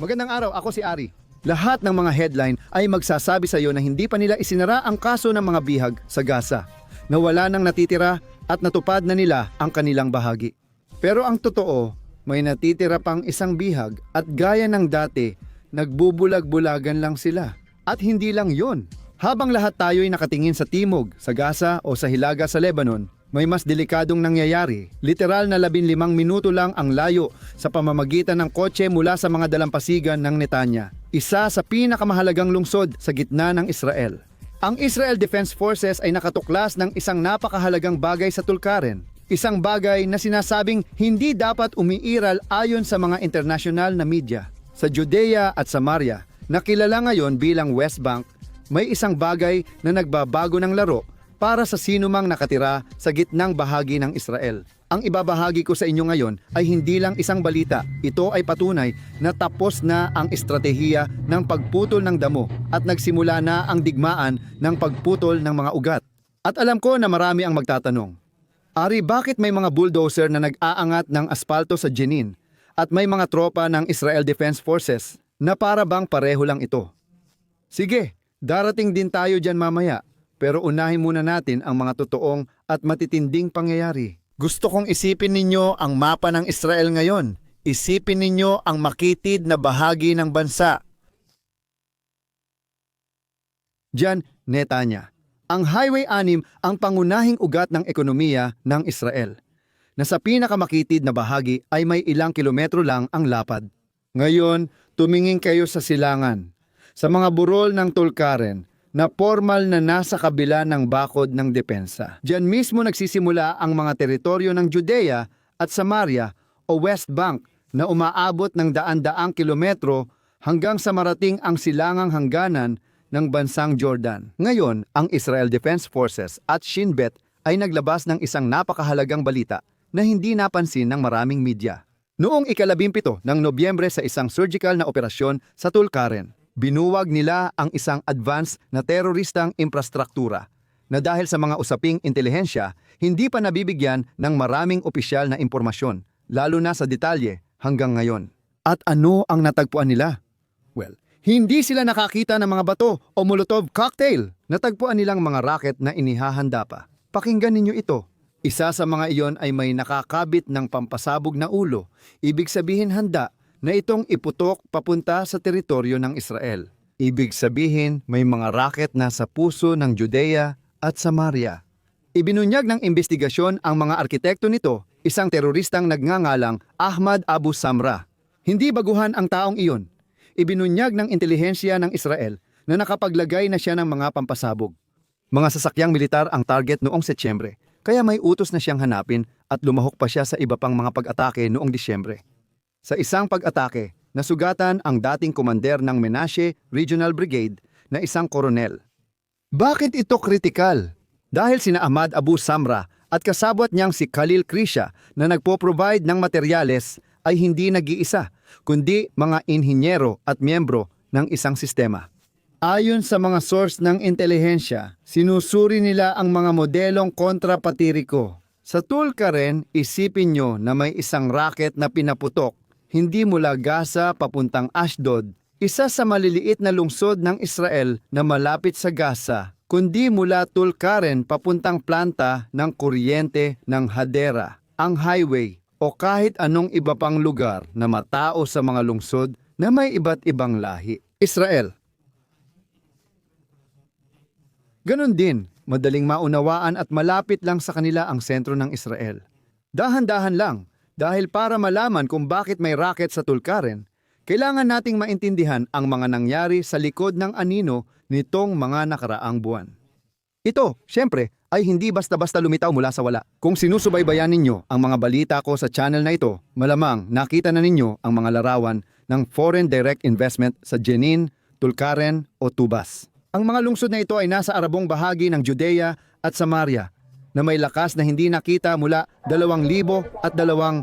Magandang araw, ako si Ari. Lahat ng mga headline ay magsasabi sa iyo na hindi pa nila isinara ang kaso ng mga bihag sa Gaza, na wala nang natitira at natupad na nila ang kanilang bahagi. Pero ang totoo, may natitira pang isang bihag at gaya ng dati, nagbubulag-bulagan lang sila. At hindi lang yon. Habang lahat tayo'y nakatingin sa timog, sa Gaza o sa Hilaga sa Lebanon, may mas delikadong nangyayari. Literal na 15 minuto lang ang layo sa pamamagitan ng kotse mula sa mga dalampasigan ng Netanya. Isa sa pinakamahalagang lungsod sa gitna ng Israel. Ang Israel Defense Forces ay nakatuklas ng isang napakahalagang bagay sa Tulkaren. Isang bagay na sinasabing hindi dapat umiiral ayon sa mga internasyonal na media. Sa Judea at Samaria, na kilala ngayon bilang West Bank, may isang bagay na nagbabago ng laro para sa sinumang nakatira sa gitnang bahagi ng Israel. Ang ibabahagi ko sa inyo ngayon ay hindi lang isang balita. Ito ay patunay na tapos na ang estratehiya ng pagputol ng damo at nagsimula na ang digmaan ng pagputol ng mga ugat. At alam ko na marami ang magtatanong, Ari, bakit may mga bulldozer na nag-aangat ng aspalto sa Jenin at may mga tropa ng Israel Defense Forces na para bang pareho lang ito? Sige, darating din tayo dyan mamaya, pero unahin muna natin ang mga totoong at matitinding pangyayari. Gusto kong isipin ninyo ang mapa ng Israel ngayon. Isipin ninyo ang makitid na bahagi ng bansa. Diyan, Netanya. Ang Highway 6 ang pangunahing ugat ng ekonomiya ng Israel. Na sa pinakamakitid na bahagi ay may ilang kilometro lang ang lapad. Ngayon, tumingin kayo sa silangan. Sa mga burol ng Tulkaren na formal na nasa kabila ng bakod ng depensa. Diyan mismo nagsisimula ang mga teritoryo ng Judea at Samaria o West Bank na umaabot ng daan-daang kilometro hanggang sa marating ang silangang hangganan ng bansang Jordan. Ngayon, ang Israel Defense Forces at Shin Bet ay naglabas ng isang napakahalagang balita na hindi napansin ng maraming media. Noong ikalabimpito ng Nobyembre sa isang surgical na operasyon sa Tulkaren, binuwag nila ang isang advanced na teroristang infrastruktura na dahil sa mga usaping intelihensya, hindi pa nabibigyan ng maraming opisyal na impormasyon, lalo na sa detalye hanggang ngayon. At ano ang natagpuan nila? Well, hindi sila nakakita ng mga bato o Molotov cocktail. Natagpuan nilang mga raket na inihahanda pa. Pakinggan ninyo ito. Isa sa mga iyon ay may nakakabit ng pampasabog na ulo. Ibig sabihin handa na itong iputok papunta sa teritoryo ng Israel. Ibig sabihin may mga raket na sa puso ng Judea at Samaria. Ibinunyag ng investigasyon ang mga arkitekto nito, isang teroristang nagngangalang Ahmad Abu Samra. Hindi baguhan ang taong iyon. Ibinunyag ng intelihensya ng Israel na nakapaglagay na siya ng mga pampasabog. Mga sasakyang militar ang target noong Setyembre, kaya may utos na siyang hanapin at lumahok pa siya sa iba pang mga pag-atake noong Disyembre. Sa isang pag-atake, nasugatan ang dating komander ng Menashe Regional Brigade na isang koronel. Bakit ito kritikal? Dahil sina Ahmad Abu Samra at kasabwat niyang si Khalil Krisha na nagpo-provide ng materyales ay hindi nag-iisa, kundi mga inhinyero at miyembro ng isang sistema. Ayon sa mga source ng intelihensya, sinusuri nila ang mga modelong kontrapatiriko. Sa Tulkaren, isipin nyo na may isang rocket na pinaputok, hindi mula Gaza papuntang Ashdod, isa sa maliliit na lungsod ng Israel na malapit sa Gaza, kundi mula Tulkaren papuntang planta ng kuryente ng Hadera, ang highway o kahit anong iba pang lugar na matao sa mga lungsod na may iba't ibang lahi. Israel, Ganon din, madaling maunawaan at malapit lang sa kanila ang sentro ng Israel. Dahan-dahan lang, dahil para malaman kung bakit may racket sa Tulkaren, kailangan nating maintindihan ang mga nangyari sa likod ng anino nitong mga nakaraang buwan. Ito, syempre, ay hindi basta-basta lumitaw mula sa wala. Kung sinusubaybayan ninyo ang mga balita ko sa channel na ito, malamang nakita na ninyo ang mga larawan ng foreign direct investment sa Jenin, Tulkaren o Tubas. Ang mga lungsod na ito ay nasa arabong bahagi ng Judea at Samaria na may lakas na hindi nakita mula 2,000 at dalawang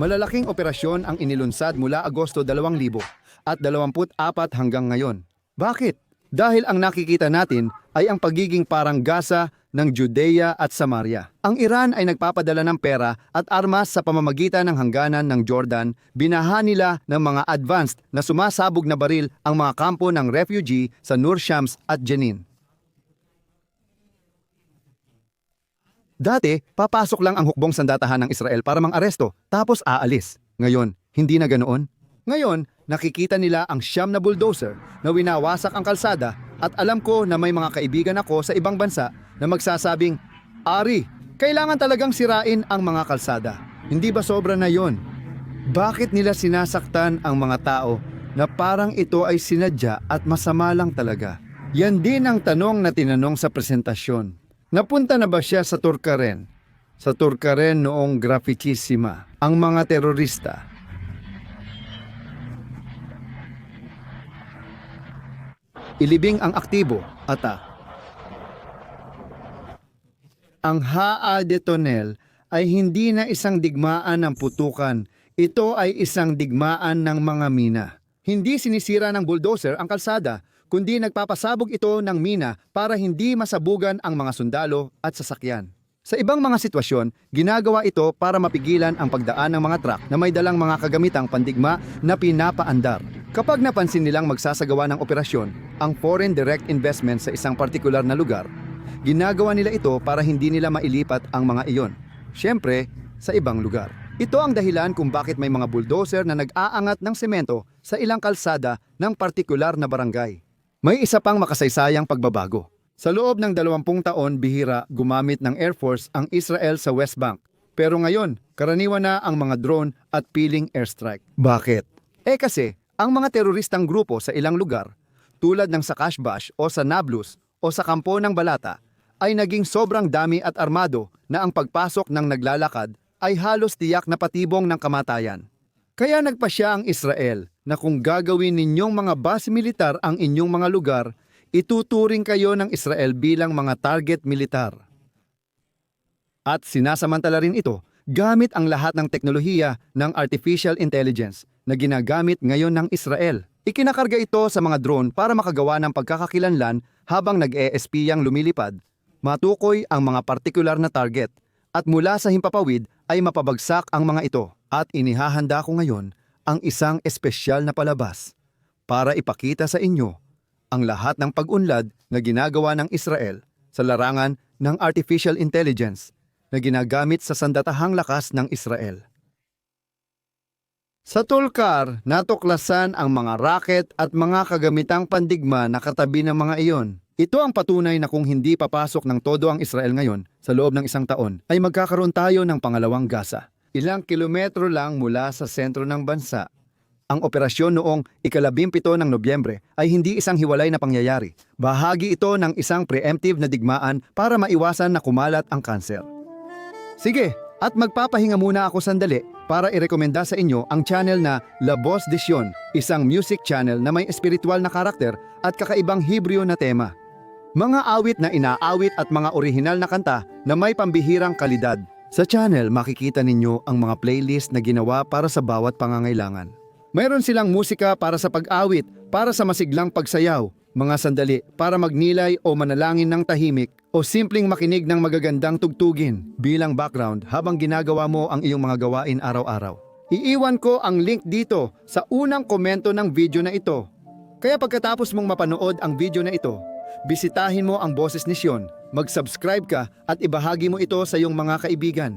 malalaking operasyon ang inilunsad mula Agosto 2000 at 24 hanggang ngayon. Bakit? Dahil ang nakikita natin ay ang pagiging parang gasa ng Judea at Samaria. Ang Iran ay nagpapadala ng pera at armas sa pamamagitan ng hangganan ng Jordan. Binaha nila ng mga advanced na sumasabog na baril ang mga kampo ng refugee sa Nur Shams at Jenin. Dati, papasok lang ang hukbong sandatahan ng Israel para mang-aresto, tapos aalis. Ngayon, hindi na ganoon. Ngayon, nakikita nila ang siyam na bulldozer na winawasak ang kalsada at alam ko na may mga kaibigan ako sa ibang bansa na magsasabing, Ari, kailangan talagang sirain ang mga kalsada. Hindi ba sobra na yon? Bakit nila sinasaktan ang mga tao na parang ito ay sinadya at masama lang talaga? Yan din ang tanong na tinanong sa presentasyon. Napunta na ba siya sa Turkaren? Sa Turkaren noong graffitissima, ang mga terorista. Ilibing ang aktibo, ata. Ang Haa de Tonel ay hindi na isang digmaan ng putukan. Ito ay isang digmaan ng mga mina. Hindi sinisira ng bulldozer ang kalsada, kundi nagpapasabog ito ng mina para hindi masabugan ang mga sundalo at sasakyan. Sa ibang mga sitwasyon, ginagawa ito para mapigilan ang pagdaan ng mga truck na may dalang mga kagamitang pandigma na pinapaandar. Kapag napansin nilang magsasagawa ng operasyon ang foreign direct investment sa isang partikular na lugar, ginagawa nila ito para hindi nila mailipat ang mga iyon. Siyempre, sa ibang lugar. Ito ang dahilan kung bakit may mga bulldozer na nag-aangat ng semento sa ilang kalsada ng partikular na barangay. May isa pang makasaysayang pagbabago. Sa loob ng 20 taon, bihira gumamit ng Air Force ang Israel sa West Bank. Pero ngayon, karaniwan na ang mga drone at piling airstrike. Bakit? Eh kasi, ang mga teroristang grupo sa ilang lugar, tulad ng sa Kashbash o sa Nablus o sa kampo ng Balata, ay naging sobrang dami at armado na ang pagpasok ng naglalakad ay halos tiyak na patibong ng kamatayan. Kaya nagpasya ang Israel na kung gagawin ninyong mga base militar ang inyong mga lugar, ituturing kayo ng Israel bilang mga target militar. At sinasamantala rin ito gamit ang lahat ng teknolohiya ng artificial intelligence na ginagamit ngayon ng Israel. Ikinakarga ito sa mga drone para makagawa ng pagkakakilanlan habang nag-ESP-yang lumilipad, matukoy ang mga partikular na target, at mula sa himpapawid ay mapabagsak ang mga ito. At inihahanda ko ngayon ang isang espesyal na palabas para ipakita sa inyo ang lahat ng pag-unlad na ginagawa ng Israel sa larangan ng artificial intelligence na ginagamit sa sandatahang lakas ng Israel. Sa Tulkar, natuklasan ang mga raket at mga kagamitang pandigma na katabi ng mga iyon. Ito ang patunay na kung hindi papasok ng todo ang Israel ngayon sa loob ng isang taon, ay magkakaroon tayo ng pangalawang Gaza. Ilang kilometro lang mula sa sentro ng bansa. Ang operasyon noong ikalabimpito ng Nobyembre ay hindi isang hiwalay na pangyayari. Bahagi ito ng isang preemptive na digmaan para maiwasan na kumalat ang kanser. Sige, at magpapahinga muna ako sandali para irekomenda sa inyo ang channel na La Voz de Sion, isang music channel na may espiritual na karakter at kakaibang Hebreo na tema. Mga awit na inaawit at mga orihinal na kanta na may pambihirang kalidad. Sa channel, makikita ninyo ang mga playlist na ginawa para sa bawat pangangailangan. Mayroon silang musika para sa pag-awit, para sa masiglang pagsayaw, mga sandali para magnilay o manalangin ng tahimik o simpleng makinig ng magagandang tugtugin bilang background habang ginagawa mo ang iyong mga gawain araw-araw. Iiwan ko ang link dito sa unang komento ng video na ito. Kaya pagkatapos mong mapanood ang video na ito, bisitahin mo ang Boses ni Sion, mag-subscribe ka at ibahagi mo ito sa iyong mga kaibigan.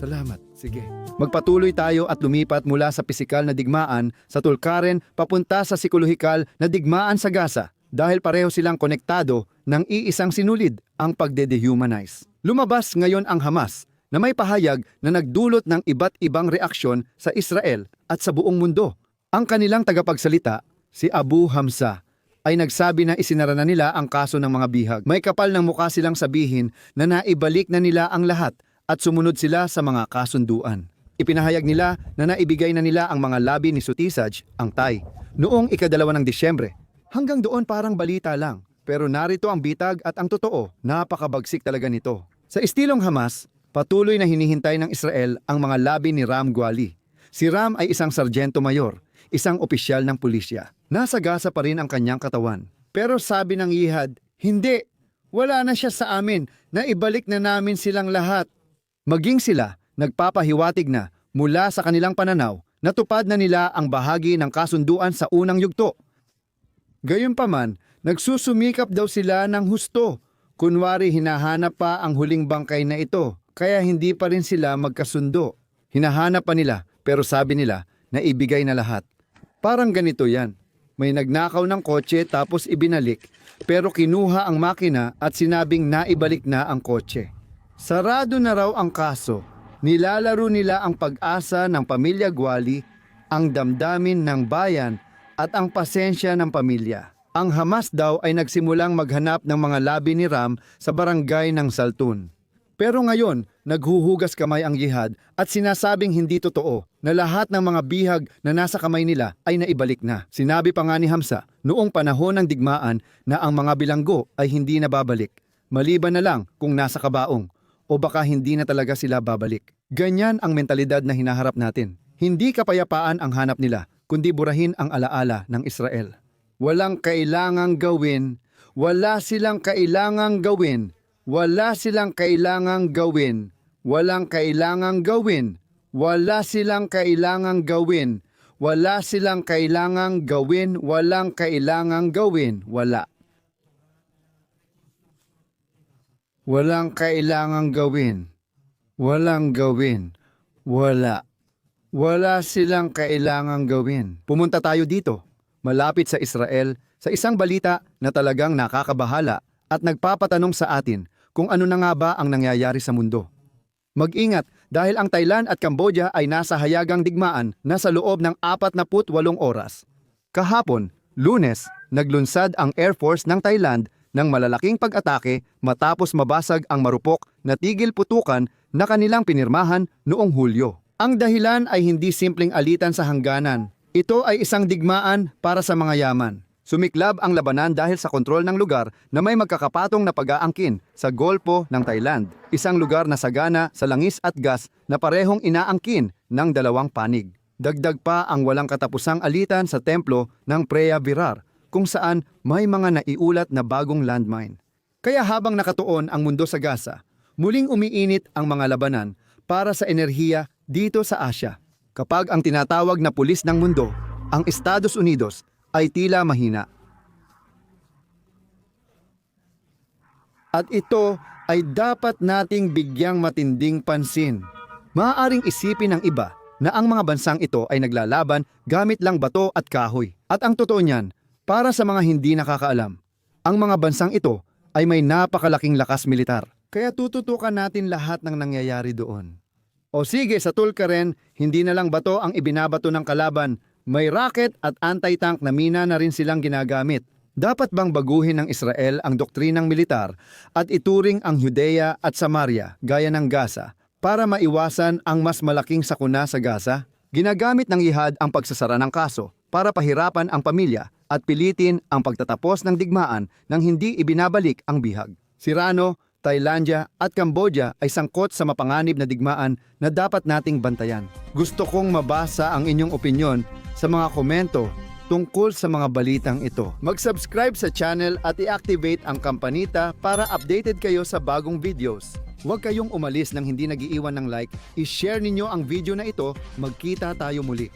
Salamat. Sige. Magpatuloy tayo at lumipat mula sa pisikal na digmaan sa tulkaren papunta sa psikolohikal na digmaan sa Gaza dahil pareho silang konektado ng iisang sinulid, ang pagde-dehumanize. Lumabas ngayon ang Hamas na may pahayag na nagdulot ng iba't ibang reaksyon sa Israel at sa buong mundo. Ang kanilang tagapagsalita, si Abu Hamza, ay nagsabi na isinara na nila ang kaso ng mga bihag. May kapal ng mukha silang sabihin na naibalik na nila ang lahat at sumunod sila sa mga kasunduan. Ipinahayag nila na naibigay na nila ang mga labi ni Sutisaj, ang Tay, noong ikadalawa ng Disyembre. Hanggang doon parang balita lang, pero narito ang bitag at ang totoo, napakabagsik talaga nito. Sa estilong Hamas, patuloy na hinihintay ng Israel ang mga labi ni Ram Gwali. Si Ram ay isang sargento mayor, isang opisyal ng pulisya. Nasa gasa pa rin ang kanyang katawan. Pero sabi ng Yihad, hindi, wala na siya sa amin, na ibalik na namin silang lahat. Maging sila, nagpapahiwatig na mula sa kanilang pananaw, natupad na nila ang bahagi ng kasunduan sa unang yugto. Gayunpaman, nagsusumikap daw sila ng husto. Kunwari hinahanap pa ang huling bangkay na ito, kaya hindi pa rin sila magkasundo. Hinahanap pa nila, pero sabi nila na ibigay na lahat. Parang ganito yan. May nagnakaw ng kotse tapos ibinalik, pero kinuha ang makina at sinabing naibalik na ang kotse. Sarado na raw ang kaso. Nilalaro nila ang pag-asa ng pamilya Gwali, ang damdamin ng bayan at ang pasensya ng pamilya. Ang Hamas daw ay nagsimulang maghanap ng mga labi ni Ram sa barangay ng Saltun. Pero ngayon, naghuhugas kamay ang jihad at sinasabing hindi totoo na lahat ng mga bihag na nasa kamay nila ay naibalik na. Sinabi pa nga ni Hamsa noong panahon ng digmaan na ang mga bilanggo ay hindi na babalik. Maliban na lang kung nasa kabaong o baka hindi na talaga sila babalik. Ganyan ang mentalidad na hinaharap natin. Hindi kapayapaan ang hanap nila, kundi burahin ang alaala ng Israel. Walang kailangang gawin, wala silang kailangang gawin, wala silang kailangang gawin, walang kailangang gawin, wala silang kailangang gawin, wala silang kailangang gawin, walang kailangang gawin, wala. Walang kailangang gawin. Walang gawin. Wala. Wala silang kailangang gawin. Pumunta tayo dito, malapit sa Israel, sa isang balita na talagang nakakabahala at nagpapatanong sa atin kung ano na nga ba ang nangyayari sa mundo. Mag-ingat dahil ang Thailand at Cambodia ay nasa hayagang digmaan na sa loob ng 48 oras. Kahapon, lunes, naglunsad ang Air Force ng Thailand ng malalaking pag-atake matapos mabasag ang marupok na tigil putukan na kanilang pinirmahan noong Hulyo. Ang dahilan ay hindi simpleng alitan sa hangganan. Ito ay isang digmaan para sa mga yaman. Sumiklab ang labanan dahil sa kontrol ng lugar na may magkakapatong na pag-aangkin sa Golpo ng Thailand, isang lugar na sagana sa langis at gas na parehong inaangkin ng dalawang panig. Dagdag pa ang walang katapusang alitan sa templo ng Preah Virar kung saan may mga naiulat na bagong landmine. Kaya habang nakatuon ang mundo sa Gaza, muling umiinit ang mga labanan para sa enerhiya dito sa Asya. Kapag ang tinatawag na pulis ng mundo, ang Estados Unidos, ay tila mahina. At ito ay dapat nating bigyang matinding pansin. Maaaring isipin ng iba na ang mga bansang ito ay naglalaban gamit lang bato at kahoy. At ang totoo niyan, para sa mga hindi nakakaalam, ang mga bansang ito ay may napakalaking lakas militar. Kaya tututukan natin lahat ng nangyayari doon. O sige, sa Tulkaren, hindi na lang bato ang ibinabato ng kalaban, may rocket at anti-tank na mina na rin silang ginagamit. Dapat bang baguhin ng Israel ang doktrinang militar at ituring ang Judea at Samaria gaya ng Gaza para maiwasan ang mas malaking sakuna sa Gaza? Ginagamit ng Ihad ang pagsasara ng kaso para pahirapan ang pamilya at pilitin ang pagtatapos ng digmaan nang hindi ibinabalik ang bihag. Sirano, Thailandia at Cambodia ay sangkot sa mapanganib na digmaan na dapat nating bantayan. Gusto kong mabasa ang inyong opinyon sa mga komento tungkol sa mga balitang ito. Mag-subscribe sa channel at i-activate ang kampanita para updated kayo sa bagong videos. Huwag kayong umalis nang hindi nagiiwan ng like, i-share ninyo ang video na ito, magkita tayo muli.